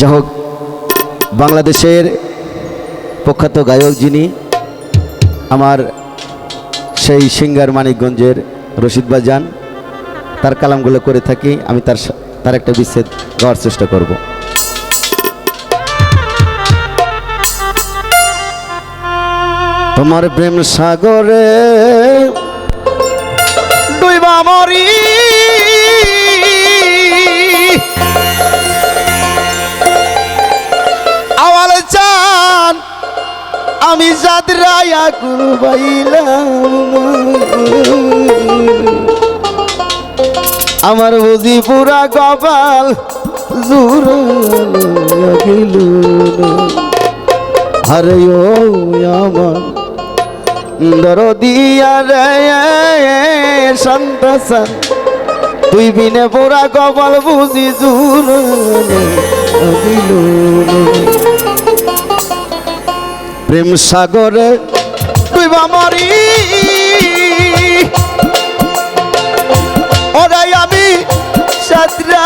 যাই বাংলাদেশের প্রখ্যাত গায়ক যিনি, আমার সেই সিঙ্গার মানিকগঞ্জের রশিদ বাজান তার কালামগুলো করে থাকি, আমি তার তার একটা বিচ্ছেদ গাওয়ার চেষ্টা করব। তোমার প্রেম সাগরে ডুইবা মরি আমি জাদরায়া কুরবাইলাম আমার বুঝি পুরা কপাল জুড়িল আরে ও আমার দরদিয়া রে সন্তান তুই বিনে পুরা কপাল বুঝি জুড়িল প্রেম সাগরে তুই বামারি ওরাই আমি সাতরা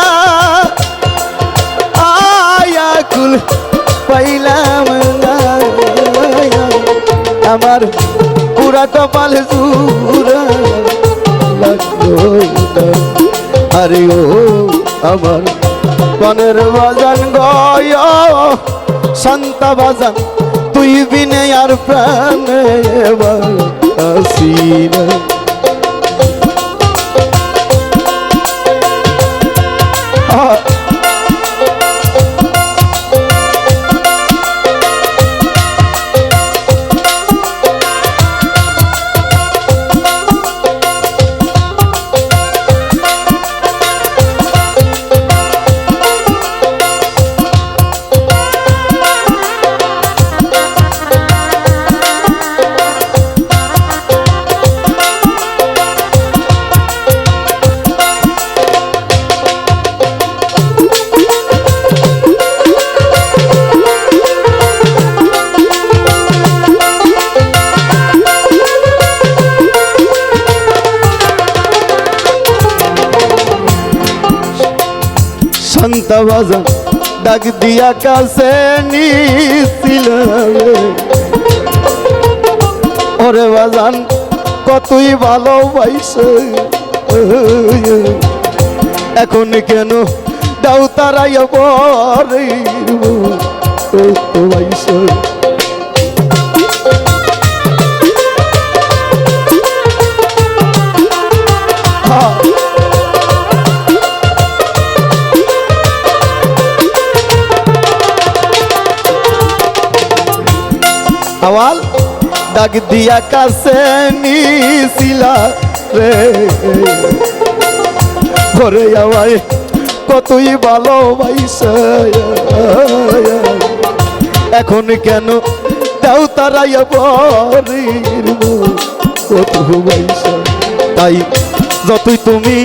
আয়াকুল পাইলাম। আমার পুরা কপাল জুরা। আরে ও আমার কনের বাজান গয় শান্তা বাজান তুই বিনে আর প্রাণে আসি শান্তা বাজান ডাক দিয়া কাছে নিছিল ওরে বাজান, কতই ভালোবাইছে এখন কেন দাও তারাইয়া পরে বাইছে আওয়াল ডাক দিয়া কাছে নিছিলা রে। ঘরে আমায় কতই ভালোবাইছে এখন কেন তারাইয়া পরের কত তাই যতই তুমি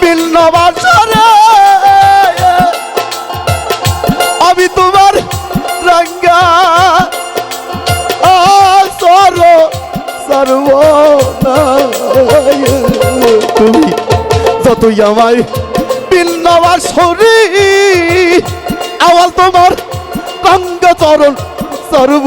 ভিন্ন বাসারে সর্ব তুমি যতই আমায় বিন্নবার শরীর আওয়াল তোমার গঙ্গা চরণ সর্ব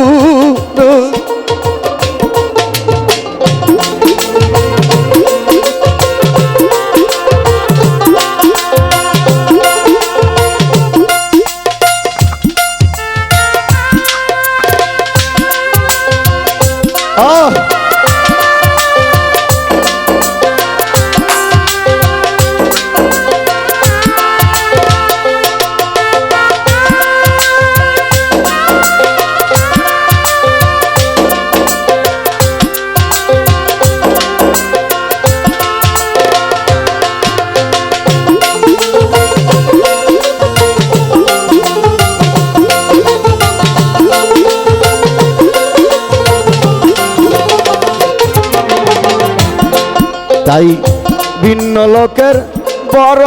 তাই ভিন্ন লোকের বড়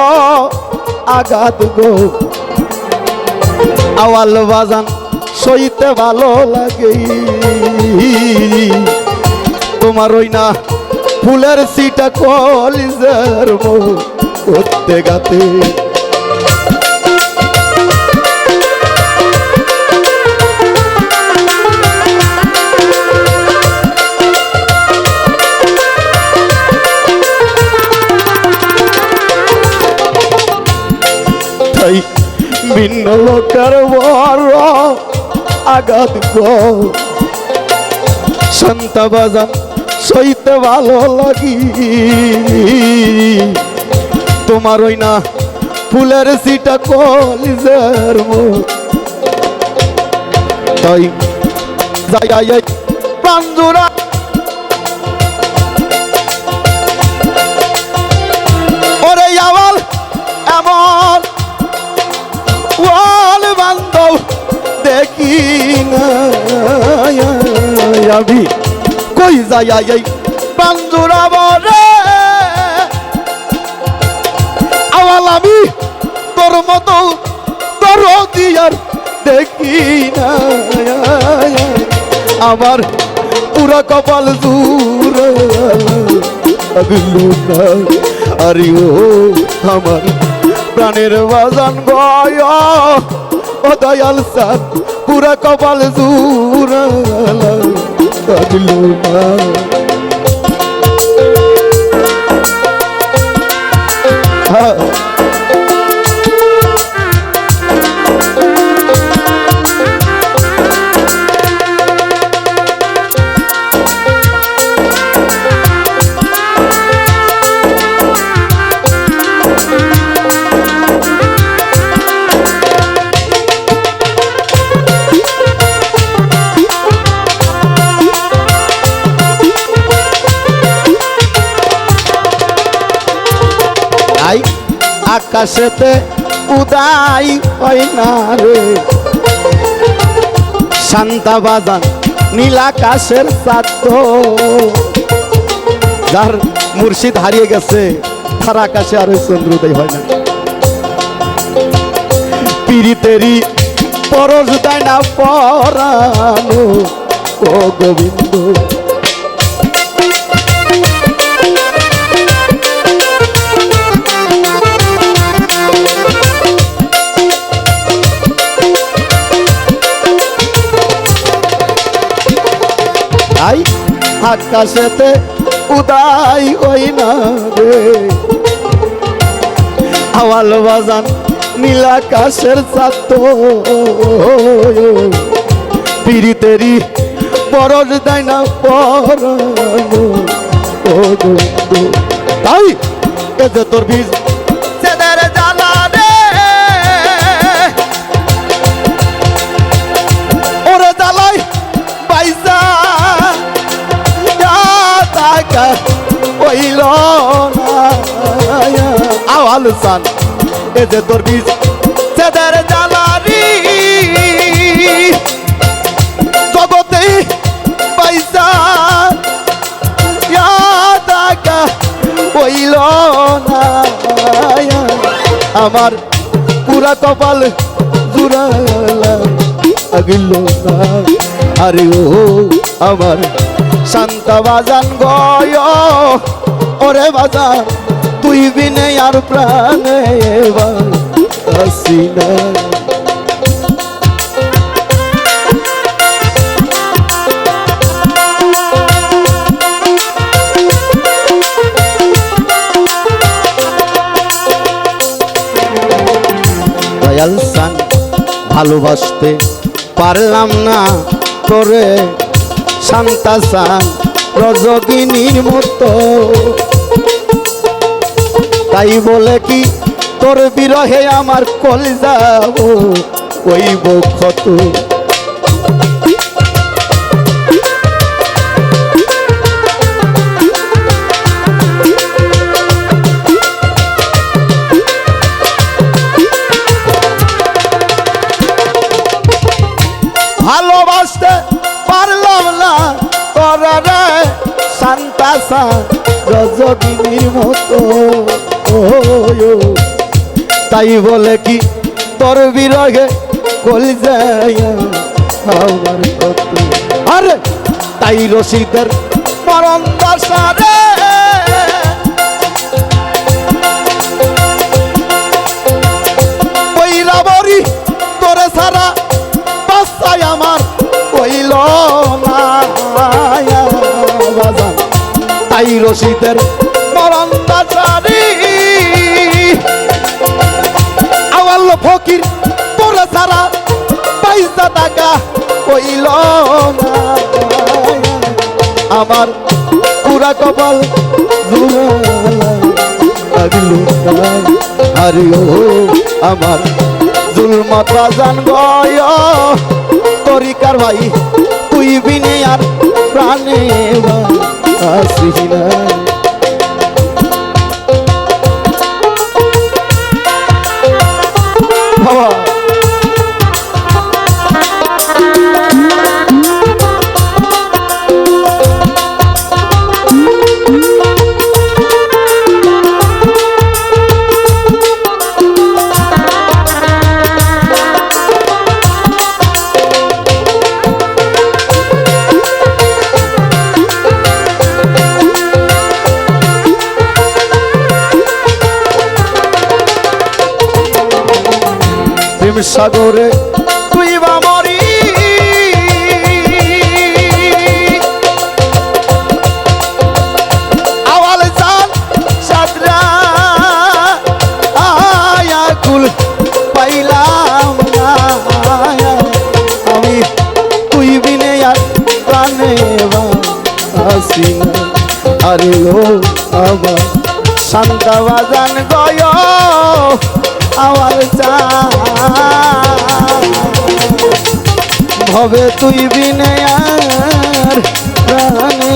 আঘাত গো। আওয়াল বাজান সইতে ভালো লাগে। তোমার ওই না ফুলের সিটা কলিজার করতে গাতে। ভিন্ন লোকের বড় আঘাত গো। শান্তা বাজান সইতে ভালো লাগি। তোমার ওই না ফুলের সিটা কলিজের তাই যাই যাই যাই আমি কই যাই যাই যাই বরে আওয়াল আমি তোর মতো তোর দিয়ার দেখি না। আমার পুরা কপাল দূর আরে ও আমার প্রাণের বাজান গয়, ও দয়াল সার পুরা কপাল দূর না আকাশেতে উদাই হয় না রে। শান্তা বাজান নীল আকাশের সাধ্য যার মুর্শিদ হারিয়ে গেছে, তার আকাশে আর ওই চন্দ্রোদয় হয় না। পিরিতেরি পরশ দেয় না পরানো ও গোবিন্দ। আকাশেতে উদাই হই না রে। আওয়াল বাজান নীল আকাশের ছাত্র। পিরিতেরি পরশ দেয় না বন্ধু তাই, এ যে তোর বীজ আওয়াল সান এ যে তোর বীজ সেদের জ্বালারি জগতে পাইসা টাকা হইল না। আমার পুরা কপাল জুড়ালা আগিল না। আরে ও, আমার শান্তা বাজান গয়। ওরে বাজান তুই বিনে আর প্রাণে দয়াল সান, ভালোবাসতে পারলাম না তোরে, শান্তা সান, রজগিনীর মতো। তাই বলে কি তোর বিরহে আমার কল যাব ওই ক্ষত তাই বলে কি তোর বিরহে কল যায়? আরে, তাই রসিদের মরণ দশা রে। পইলা বরি, তোরে তাই মরণ দাসারি আওয়াল হইল না। আমার পুরা কপাল আরে ও আমার জুলমাতা জান গয়। তরিকার ভাই, তুই বিনে আর প্রাণে আসিস না। সাগরে তুই বা মরি। আওয়াল জান সাদরা আয়া কুল পাইলাম আমি তুই বিনে আর প্রাণে আসি আরে ও আবার শান্তা বাজান গয়। আমার চা ভবে তুই বিনে আর প্রাণে